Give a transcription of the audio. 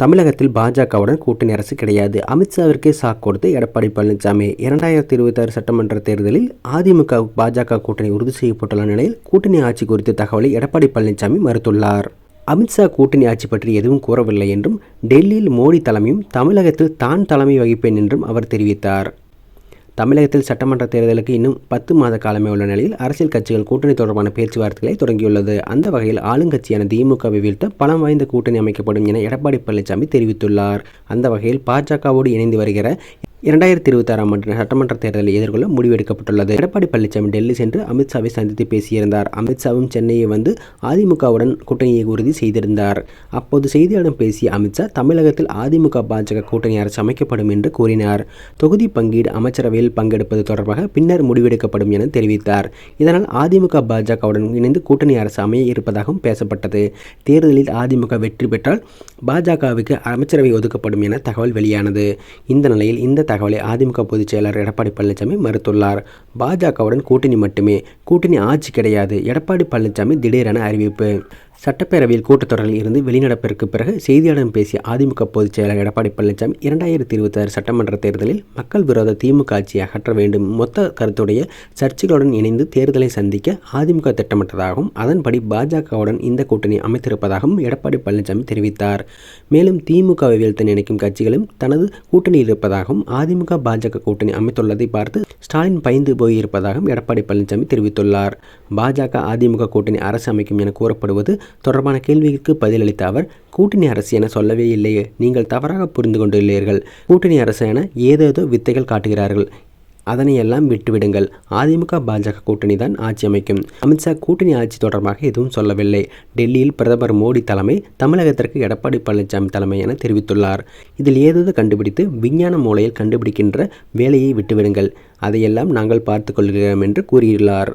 தமிழகத்தில் பாஜகவுடன் கூட்டணி அரசு கிடையாது. அமித்ஷாவிற்கே சாக் கொடுத்து எடப்பாடி பழனிசாமி. இரண்டாயிரத்தி இருபத்தாறு சட்டமன்ற தேர்தலில் அதிமுக பாஜக கூட்டணி உறுதி செய்யப்பட்டுள்ள நிலையில் கூட்டணி ஆட்சி குறித்த தகவலை எடப்பாடி பழனிசாமி மறுத்துள்ளார். அமித்ஷா கூட்டணி ஆட்சி பற்றி எதுவும் கூறவில்லை என்றும் டெல்லியில் மோடி தலைமையும் தமிழகத்தில் தான் தலைமை வகிப்பேன் என்றும் அவர் தெரிவித்தார். தமிழகத்தில் சட்டமன்ற தேர்தலுக்கு இன்னும் பத்து மாத காலமே உள்ள நிலையில் அரசியல் கட்சிகள் கூட்டணி தொடர்பான பேச்சுவார்த்தைகளை தொடங்கியுள்ளது. அந்த வகையில் ஆளுங்கட்சியான திமுகவை வீழ்த்த பலம் வாய்ந்த கூட்டணி அமைக்கப்படும் என எடப்பாடி பழனிசாமி தெரிவித்துள்ளார். அந்த வகையில் பாஜகவோடு இணைந்து வருகிற இரண்டாயிரத்தி இருபத்தாறாம் ஆண்டு சட்டமன்ற தேர்தலை எதிர்கொள்ள முடிவெடுக்கப்பட்டுள்ளது. எடப்பாடி பழனிசாமி டெல்லி சென்று அமித்ஷாவை சந்தித்து பேசியிருந்தார். அமித்ஷாவும் சென்னையை வந்து அதிமுகவுடன் கூட்டணியை உறுதி செய்திருந்தார். அப்போது செய்தியாளர்களிடம் பேசிய அமித்ஷா தமிழகத்தில் அதிமுக பாஜக கூட்டணி அரசு அமைக்கப்படும் என்று கூறினார். தொகுதி பங்கீடு அமைச்சரவையில் பங்கெடுப்பது தொடர்பாக பின்னர் முடிவெடுக்கப்படும் என தெரிவித்தார். இதனால் அதிமுக பாஜகவுடன் இணைந்து கூட்டணி அரசு அமைய இருப்பதாகவும் பேசப்பட்டது. தேர்தலில் அதிமுக வெற்றி பெற்றால் பாஜகவுக்கு அமைச்சரவை ஒதுக்கப்படும் என தகவல் வெளியானது. இந்த நிலையில் இந்த தகவலை அதிமுக பொதுச் செயலர் எடப்பாடி பழனிசாமி மறுத்துள்ளார். பாஜகவுடன் கூட்டணி மட்டுமே கூட்டணி ஆட்சி கிடையாது எடப்பாடி பழனிசாமி திடீரென அறிவிப்பு சட்டப்பேரவையில் கூட்டத்தொடரில் இருந்து வெளிநடப்பிற்கு பிறகு செய்தியாளர்களிடம் பேசிய அதிமுக பொதுச் செயலர் எடப்பாடி பழனிசாமி இரண்டாயிரத்தி இருபத்தாறு சட்டமன்ற தேர்தலில் மக்கள் விரோத திமுக ஆட்சியை அகற்ற வேண்டும். மொத்த கருத்துடைய சர்ச்சைகளுடன் இணைந்து தேர்தலை சந்திக்க அதிமுக திட்டமிட்டதாகவும் அதன்படி பாஜகவுடன் இந்த கூட்டணி அமைத்திருப்பதாகவும் எடப்பாடி பழனிசாமி தெரிவித்தார். மேலும் திமுகவை வீழ்த்த நினைக்கும் கட்சிகளும் தனது கூட்டணியில் இருப்பதாகவும் அதிமுக பாஜக கூட்டணி அமைத்துள்ளதை பார்த்து ஸ்டாலின் பயந்து போயிருப்பதாகவும் எடப்பாடி பழனிசாமி தெரிவித்துள்ளார். பாஜக அதிமுக கூட்டணி அரசு அமைக்கும் என கூறப்படுவது தொடர்பான கேள்விக்கு பதிலளித்த அவர் கூட்டணி அரசு என சொல்லவே இல்லையே நீங்கள் தவறாக புரிந்து கொண்டுள்ளீர்கள். கூட்டணி அரசு என ஏதேதோ வித்தைகள் காட்டுகிறார்கள். அதனையெல்லாம் விட்டுவிடுங்கள். அதிமுக பாஜக கூட்டணி தான் ஆட்சி அமைக்கும். அமித்ஷா கூட்டணி ஆட்சி தொடர்பாக எதுவும் சொல்லவில்லை. டெல்லியில் பிரதமர் மோடி தலைமை தமிழகத்திற்கு எடப்பாடி பழனிசாமி தலைமை என தெரிவித்துள்ளார். இதில் ஏதாவது கண்டுபிடித்து விஞ்ஞான மூலையில் கண்டுபிடிக்கின்ற வேலையை விட்டுவிடுங்கள். அதையெல்லாம் நாங்கள் பார்த்து கொள்கிறோம் என்று கூறியுள்ளார்.